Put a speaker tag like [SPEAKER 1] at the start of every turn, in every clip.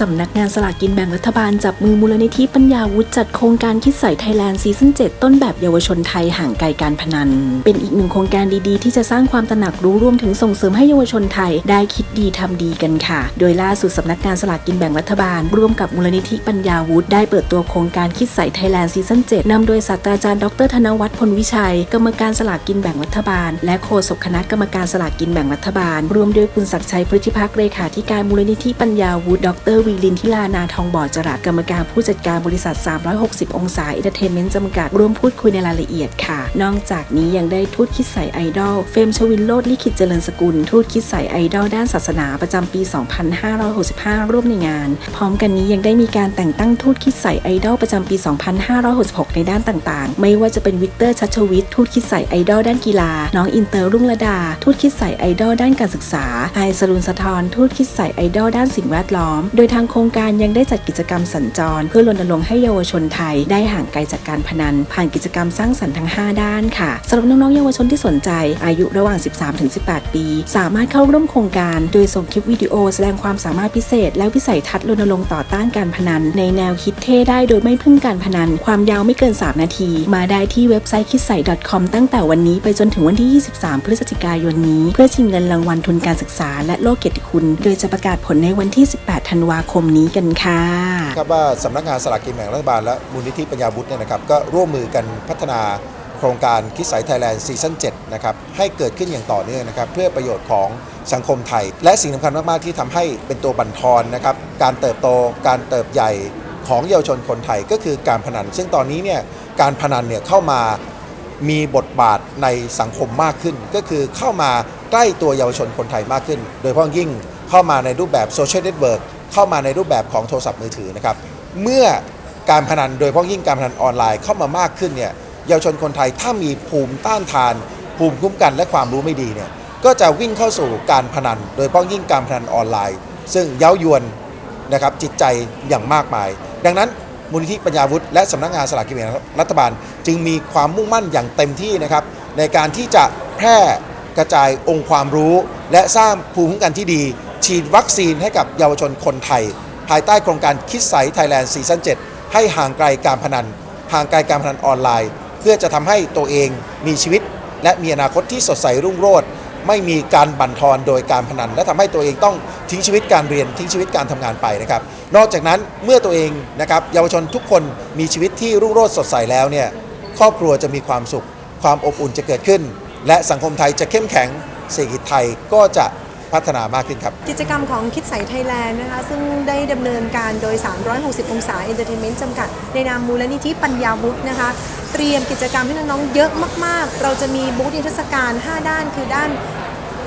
[SPEAKER 1] สำนักงานสลากกินแบ่งรัฐบาลจับมือมูลนิธิปัญญาวุฒิจัดโครงการคิดใส่ไทยแลนด์ซีซั่น7ต้นแบบเยาวชนไทยห่างไกลการพนัน เป็นอีกหนึ่งโครงการดีๆ ที่จะสร้างความตระหนักรู้รวมถึงส่งเสริมให้เยาวชนไทยได้คิดดีทำดีกันค่ะ โดยล่าสุดสำนักงานสลากกินแบ่งรัฐบาล ร่วมกับมูลนิธิปัญญาวุฒิได้เปิดตัวโครงการคิดใส่ไทยแลนด์ซีซั่น7นำโดยศาสตราจารย์ดรธนวัฒน์พลวิชัย กรรมการสลากกินแบ่งรัฐบาล และโฆษกคณะกรรมการสลากกินแบ่งรัฐบาล รวมด้วยคุณศักดิ์ชัยพฤติพักษ์เลขาธิการมูลนิธิปัญญาวุฒิดรวีลินทิลานาทองบ่อจรัสกรรมการผู้จัดการบริษัท 360 องศาเอนเตอร์เทนเมนต์จำกัดร่วมพูดคุยในรายละเอียดค่ะ นอกจากนี้ยังได้ทูตคิดใส่ไอดอลเฟรมชวินโลดลิขิตเจริญสกุล ทูตคิดใส่ไอดอลด้านศาสนาประจำปี 2565 ร่วมในงาน พร้อมกันนี้ยังได้มีการแต่งตั้งทูตคิดใส่ไอดอลประจำปี 2566 ในด้านต่างๆ ไม่ว่าจะเป็นวิกเตอร์ชัชวิทย์ทูตคิดใส่ไอดอลด้านกีฬา น้องอินเตอร์รุ่งระดา ทูตคิดใส่ไอดอลด้านการศึกษาไอสรุนสะทอนทูตคิดใส่ไอดอลด้านสิ่งแวดล้อม โดยทางโครงการยังได้จัดกิจกรรมสัญจร เพื่อรณรงค์ให้เยาวชนไทยได้ห่างไกลจากการพนัน ผ่านกิจกรรมสร้างสรรค์ทั้ง 5 ด้านค่ะสำหรับน้องๆเยาวชนที่สนใจ อายุระหว่าง 13-18 ปี สามารถเข้าร่วมโครงการ โดยส่งคลิปวิดีโอแสดงความสามารถพิเศษ และวิสัยทัศน์รณรงค์ต่อต้านการพนัน ในแนวคิดเท่ได้โดยไม่พึ่งการพนัน ความยาวไม่เกิน 3 นาที มาได้ที่เว็บไซต์คิดใส่ .com ตั้งแต่วันนี้ไปจนถึงวันที่ 23 พฤศจิกายนนี้ เพื่อชิงเงินรางวัลทุนการศึกษา และโลกเกียรติคุณ โดยจะประกาศผลในวันที่ 18 ธันวาคมนี้กันค่ะ
[SPEAKER 2] ครับว่าสำนักงานสลากกินแบ่งรัฐบาลและมูลนิธิปัญญาวุฒิเนี่ยนะครับก็ร่วมมือกันพัฒนาโครงการคิดสายไทยแลนด์ซีซั่น7นะครับให้เกิดขึ้นอย่างต่อเนื่องนะครับเพื่อประโยชน์ของสังคมไทย และสิ่งสำคัญมาก ๆ ที่ทำให้เป็นตัวบั่นทอนนะครับการเติบโตการเติบใหญ่ของเยาวชนคนไทยก็คือการพนัน ซึ่งตอนนี้เนี่ยการพนันเนี่ยเข้ามามีบทบาทในสังคมมากขึ้น ก็คือเข้ามาใกล้ตัวเยาวชนคนไทยมากขึ้น โดยเฉพาะยิ่งเข้ามาในรูปแบบโซเชียลเน็ตเวิร์ก เข้ามาในรูปแบบของโทรศัพท์มือถือนะครับ เมื่อการพนันโดยเฉพาะยิ่งการพนันออนไลน์เข้ามามากขึ้นเนี่ยเยาวชนคนไทยถ้ามีภูมิต้านทาน ภูมิคุ้มกันและความรู้ไม่ดีเนี่ยก็จะวิ่งเข้าสู่การพนัน โดยเฉพาะยิ่งการพนันออนไลน์ ซึ่งเย้ายวนนะครับจิตใจอย่างมากมาย ดังนั้นมูลนิธิปัญญาวุฒิและสำนักงานสลากกินแบ่งรัฐบาล จึงมีความมุ่งมั่นอย่างเต็มที่นะครับในการที่จะแพร่กระจายองค์ความรู้ และสร้างภูมิคุ้มกันที่ดี ฉีดวัคซีนให้กับเยาวชนคนไทย ภายใต้โครงการคิดใสไทยแลนด์ซีซั่น7ให้ห่างไกลการพนัน ห่างไกลการพนันออนไลน์ เพื่อจะทำให้ตัวเองมีชีวิต และมีอนาคตที่สดใสรุ่งโรจน์ไม่มีการบั่นทอนโดยการพนัน และทำให้ตัวเองต้องทิ้งชีวิตการเรียนทิ้งชีวิตการทำงานไปนะครับ นอกจากนั้นเมื่อตัวเองนะครับเยาวชนทุกคนมีชีวิตที่รุ่งโรจน์สดใสแล้วเนี่ยครอบครัวจะมีความสุข ความอบอุ่นจะเกิดขึ้น และสังคมไทยจะเข้มแข็งเศรษฐกิจไทยก็จะ พัฒนามากขึ้นครับ
[SPEAKER 3] กิจกรรมของคิดใสไทยแลนด์นะคะ ซึ่งได้ดำเนินการโดย 360 องศาเอนเตอร์เทนเมนต์จำกัด ในนามมูลนิธิปัญญาวุฒินะคะ เตรียมกิจกรรมให้น้องๆเยอะมาก ๆ เราจะมีบูธนิทรรศการ 5 ด้านคือด้าน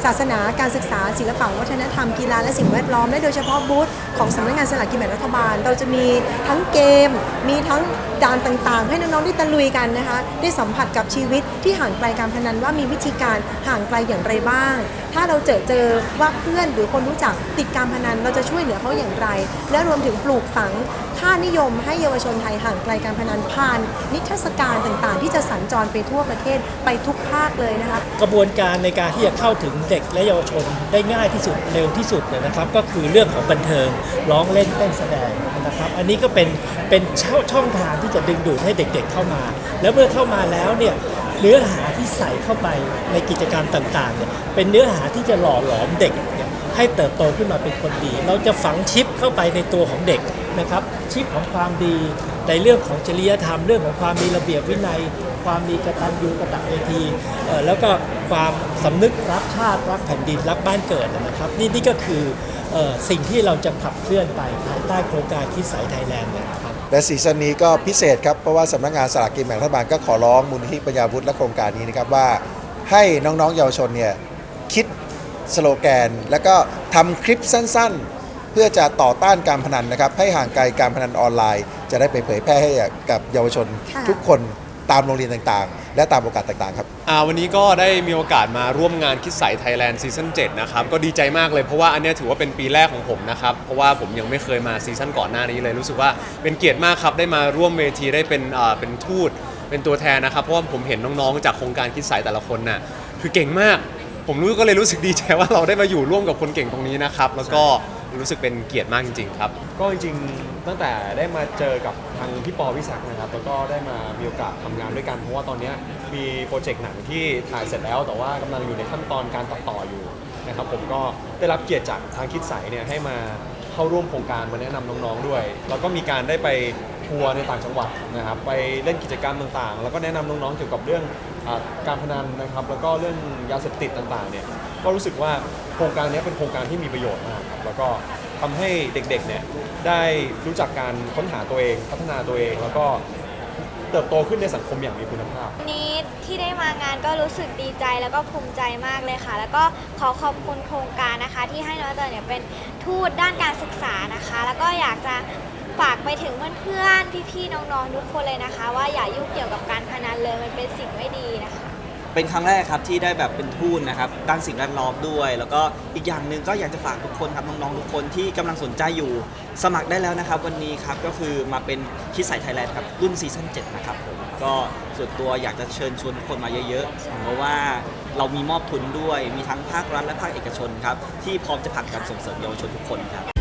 [SPEAKER 3] ศาสนาการศึกษา ศิลปะวัฒนธรรมกีฬาและสิ่งแวดล้อมและโดยเฉพาะบูธของสำนักงานสลากกินแบ่งรัฐบาล เราจะมีทั้งเกม มีทั้งด่านต่างๆ ให้น้องๆได้ตะลุยกันนะคะได้สัมผัสกับชีวิตที่ห่างไกลการพนันว่ามีวิธีการห่างไกลอย่างไรบ้าง ถ้าเราเจอเจอว่าเพื่อนหรือคนรู้จักติดการพนันเราจะช่วยเหลือเขาอย่างไร และรวมถึงปลูกฝังค่านิยมให้เยาวชนไทยห่างไกลการพนันผ่าน นิทรรศการต่างๆ ที่จะสัญจรไปทั่วประเทศไปทุกภาคเลยนะคะ
[SPEAKER 4] กระบวนการในการที่จะเข้าถึงเด็กและเยาวชนได้ง่ายที่สุดเร็วที่สุดเนี่ยนะครับ ก็คือเรื่องของบันเทิงร้องเล่นเต้นแสดงนะครับ อันนี้ก็เป็นเป็นช่อช่องทางที่จะดึงดูดให้เด็กๆเข้ามา แล้วเมื่อเข้ามาแล้วเนี่ยเนื้อหาที่ใส่เข้าไปในกิจกรรมต่างๆเนี่ยเป็นเนื้อหาที่จะหล่อหลอมเด็กเนี่ยให้เติบโตขึ้นมาเป็นคนดี เราจะฝังชิปเข้าไปในตัวของเด็กนะครับ ชิปของความดีในเรื่องของจริยธรรมเรื่องของความมีระเบียบวินัยความมีกตัญญูกตเวทีเอ่อแล้วก็ความสำนึกรักชาติรักแผ่นดินรักบ้านเกิดนะครับ นี่นี่ก็คือเอ่อสิ่งที่เราจะขับเคลื่อนไปภายใต้โครงการคิดสายไทยแลนด์นะครับ
[SPEAKER 2] และซีซั่นนี้ก็พิเศษครับ เพราะว่าสำนักงานสลากกินแบ่งรัฐบาลก็ขอร้องมูลนิธิปัญญาวุฒิและโครงการนี้นะครับว่าให้น้องๆเยาวชนเนี่ยคิดสโลแกน แล้วก็ทำคลิปสั้นๆ เพื่อจะต่อต้านการพนันนะครับ ให้ห่างไกลการพนันออนไลน์ จะได้ไปเผยแพร่ให้กับเยาวชนทุกคน ตามโรงเรียนต่างๆ และตามโอกาสต่างๆครับ
[SPEAKER 5] อ่าวันนี้ก็ได้มีโอกาสมาร่วมงานคิดใสไทยแลนด์ซีซั่น7นะครับก็ดีใจมากเลยเพราะว่าอันเนี้ยถือว่าเป็นปีแรกของผมนะครับเพราะว่าผมยังไม่เคยมาซีซั่นก่อนหน้านี้เลยรู้สึกว่าเป็นเกียรติมากครับได้มาร่วมเวทีได้เป็นอ่าเป็นทูตเป็นตัวแทนนะครับเพราะว่าผมเห็นน้องๆ จากโครงการคิดใสแต่ละคนน่ะคือเก่งมาก ผมรู้ก็เลยรู้สึกดีใจว่าเราได้มาอยู่ร่วมกับคนเก่งตรงนี้นะครับแล้วก็คือรู้สึกเป็นเกียรติมากจริงๆครับ
[SPEAKER 6] ก็จริงๆ ตั้งแต่ได้มาเจอกับทางพี่ปอพี่ศักดิ์นะครับ แล้วก็ได้มามีโอกาสทำงานด้วยกัน เพราะว่าตอนเนี้ยมีโปรเจกต์หนังที่ถ่ายเสร็จแล้ว แต่ว่ากำลังอยู่ในขั้นตอนการตัดต่ออยู่นะครับ ผมก็ได้รับเกียรติจากทางคิดใสเนี่ยให้มาเข้าร่วมโครงการมาแนะนำน้องๆด้วย แล้วก็มีการได้ไปทัวร์ในต่างจังหวัดนะครับ ไปเล่นกิจกรรมต่างๆ แล้วก็แนะนำน้องๆเกี่ยวกับเรื่องอาการพนันนะครับ แล้วก็เรื่องยาเสพติดต่างๆเนี่ย ก็รู้สึกว่าโครงการนี้เป็นโครงการที่มีประโยชน์มากครับแล้วก็ทำให้เด็กๆเนี่ยได้รู้จักการค้นหาตัวเองพัฒนาตัวเอง แล้วก็เติบโตขึ้นในสังคมอย่างมีคุณภาพ
[SPEAKER 7] นี้ที่ได้มางานก็รู้สึกดีใจแล้วก็ภูมิใจมากเลยค่ะ แล้วก็ขอขอบคุณโครงการนะคะ ที่ให้น้องเตยเนี่ยเป็นทูตด้านการศึกษานะคะ แล้วก็อยากจะฝากไปถึงเพื่อนๆพี่ๆน้องๆทุกคนเลยนะคะ ว่าอย่ายุ่งเกี่ยวกับการพนันเลยมันเป็นสิ่งไม่ดี
[SPEAKER 8] เป็นครั้งแรกครับที่ได้แบบเป็นทูนนะครับด้านสิ่งแวดล้อมด้วย แล้วก็อีกอย่างหนึ่งก็อยากจะฝากทุกคนครับน้องๆทุกคนที่กำลังสนใจอยู่ สมัครได้แล้วนะครับ วันนี้ครับก็คือมาเป็นคิดใส่ไทยแลนด์ครับรุ่นซีซั่น7นะครับผมก็ส่วนตัวอยากจะเชิญชวนทุกคนมาเยอะๆ เพราะว่าเรามีมอบทุนด้วยมีทั้งภาครัฐและภาคเอกชนครับที่พร้อมจะผลักดันส่งเสริมเยาวชนทุกคนครับ